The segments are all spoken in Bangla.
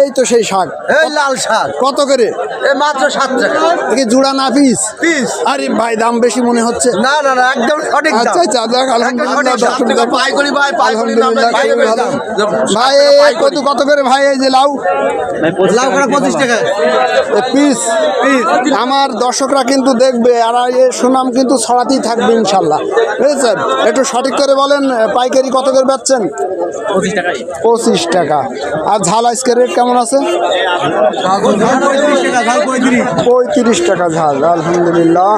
এই তো সেই শাক। এই লাল শাক। কত করে? এই মাত্র সাত টাকা। কি জোড়া না পিস? পিস। আরে ভাই দাম বেশি মনে হচ্ছে। না না না একদম সঠিক দাম। আচ্ছা আচ্ছা যাক আলহামদুলিল্লাহ দর্শক দাম। ভাই, ভালো। দাম। ভাই কত কত করে ভাই এই যে লাউ? লাউ করে পঁচিশ টাকা। পিস। পিস। আমার দর্শকরা কিন্তু দেখবে আর এই সুনাম কিন্তু ছড়াতেই থাকবে ইনশাল্লাহ। বুঝেছেন? একটু সঠিক করে বলেন পাইকারি কত করে বেচছেন? পঁচিশ টাকা। আর ঝাল আজকের রেট কেমন আছে? পঁয়ত্রিশ টাকা ঝাল আলহামদুলিল্লাহ।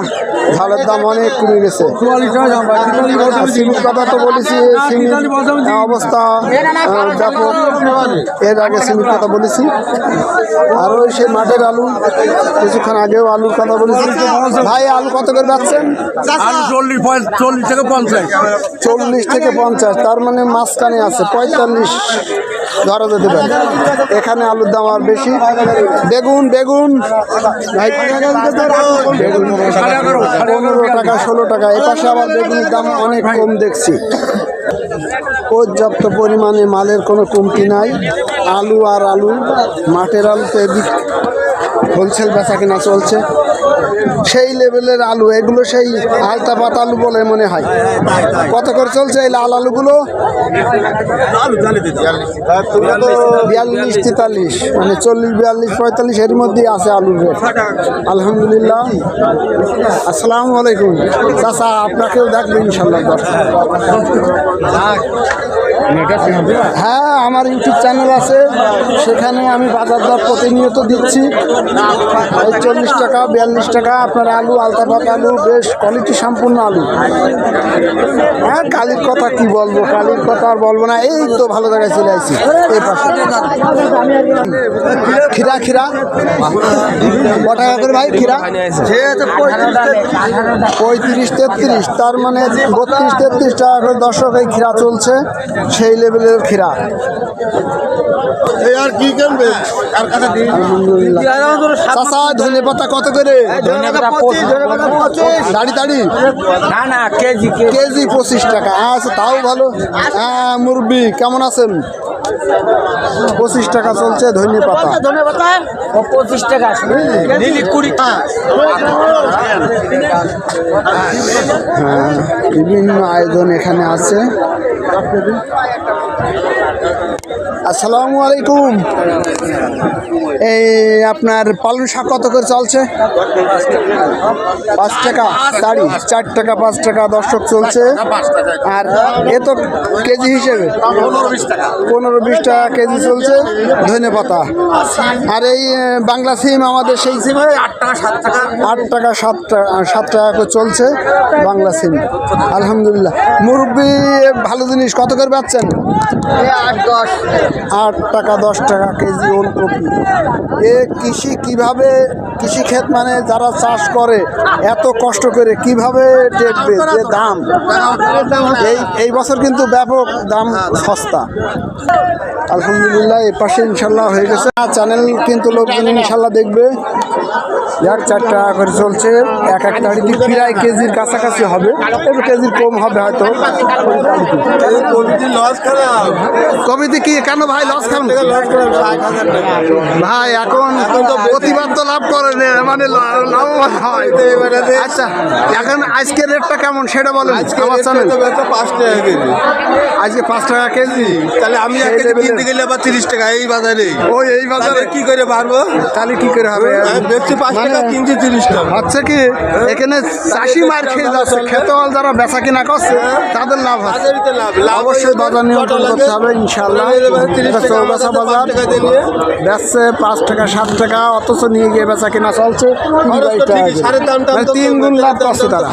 ঝালের দাম অনেক কমে গেছে। সিমির কথা তো বলেছি সিমির অবস্থা ব্যাপক এর আগে সিমির কথা বলেছি। আর ওই সেই মাঠের আলু কিছুক্ষণ আগেও আলুর কথা বলেছি। ভাই আলু কত করে যাচ্ছেন চল্লিশ চল্লিশ থেকে পঞ্চাশ। চল্লিশ থেকে পঞ্চাশ তার মানে মাঝখানে আছে পঁয়তাল্লিশ। ধরা যেতে পারে। এখানে আলুর দাম আর বেশি। বেগুন বেগুন। পনেরো টাকা, ষোলো টাকা। এ পাশে আবার বেগুনের দাম অনেক কম দেখছি। পর্যাপ্ত পরিমাণে মালের কোনো কমতি নাই। আলু আর আলু, মাঠের আলু তো এদিক হোলসেল বেচা কিনা চলছে। সেই লেভেলের আলু, এগুলো সেই আলতা পাতা আলু বলে মনে হয়। কত করে চলছে এই লাল আলুগুলো? বিয়াল্লিশ তেতাল্লিশ মানে চল্লিশ, বিয়াল্লিশ, পঁয়তাল্লিশ এর মধ্যেই আছে রেট। আলহামদুলিল্লাহ। আসসালামু আলাইকুম। চাচা, আপনাকেও দেখবেন ইনশাল্লাহ হ্যাঁ আমার ইউটিউব চ্যানেল আছে। সেখানে আমি বাজার দর প্রতিনিয়ত দিচ্ছি। চল্লিশ টাকা, বিয়াল্লিশ টাকা, আপনার আলু আলতাপাক আলু, বেশ কোয়ালিটি সম্পূর্ণ আলু। হ্যাঁ কালির কথা কি বলব? কালির কথা আর বলব না। এই তো ভালো জায়গায় চলে আসছি। এই পাশে। খিরা খিরা ক টাকা করে ভাই খিরা পঁয়ত্রিশ, তেত্রিশ। তার মানে বত্রিশ, তেত্রিশ টাকা করে দর্শক এই খিরা চলছে। সেই লেভেলের খিরা আর কি কিনবে আর কাছে দিন? চাচা ধনে পাতা কত করে? দাড়ি দাড়ি? না না কেজি কেজি। পঁচিশ টাকা। আচ্ছা তাও ভালো। হ্যাঁ মুরব্বি কেমন আছেন? পঁচিশ টাকা চলছে ধনে পাতা। পঁচিশ টাকা নিলি কুড়ি হ্যাঁ বিভিন্ন আয়োজন এখানে আছে। দশ কেজি আসসালামু আলাইকুম। এই আপনার পালন শাক কত করে চলছে? পাঁচ টাকা দাড়ি চার টাকা পাঁচ টাকা দর্শক চলছে। আর এ তো কেজি হিসেবে পনেরো বিশ টাকা কেজি চলছে ধনে পাতা। আর এই বাংলা সিম আমাদের সেই সিম আট টাকা সাত টাকা। আট টাকা সাত টাকা সাত টাকা করে চলছে বাংলা সিম। আলহামদুলিল্লাহ। মুরব্বি ভালো জিনিস কত করে পাচ্ছেন? আট টাকা দশ টাকা কেজি ওলকপি। এ কৃষি কীভাবে কৃষি ক্ষেত মানে যারা চাষ করে এত কষ্ট করে কীভাবে টেকবে যে দাম? এই এই বছর কিন্তু ব্যাপক দাম সস্তা। আলহামদুলিল্লাহ এই পাশে ইনশাল্লাহ হয়ে গেছে। চ্যানেল কিন্তু লোকজন ইনশাল্লাহ দেখবে। এক চার টাকা করে চলছে। এক এক তারিখ প্রায় কেজির কাছাকাছি হবে? একটু কেজির কম হবে হয়তো। কবিতে কি কেন ভাই লস খান? ভাই এখন প্রতিবাদ তো লাভ করে নে, মানে লাভবান হয়। আচ্ছা এখন আজকের রেটটা কেমন? সেটা বলেন পাঁচ টাকা কেজি। আজকে পাঁচ টাকা কেজি? তাহলে আমি এক সেই কেজি level-এর- কিনতে গেলে আবার তিরিশ টাকা এই বাজারে। ওই এই বাজারে। কি করে পারব তাহলে কি করে হবে? আমি পাঁচ টাকা মানে- কিনছি তিরিশ টাকা। হচ্ছে কি এখানে চাষি মার খেয়ে যাচ্ছে। খেতোয়াল যারা বেচা কিনা করছে তাদের লাভ অবশ্যই বাজার নিয়ন্ত্রণ করতে হবে ইনশাল্লাহ বাজার। বেচছে পাঁচ টাকা সাত টাকা অথচ নিয়ে গিয়ে বেচা কিনা চলছে মানে তিন গুণ লাভ করছে তারা।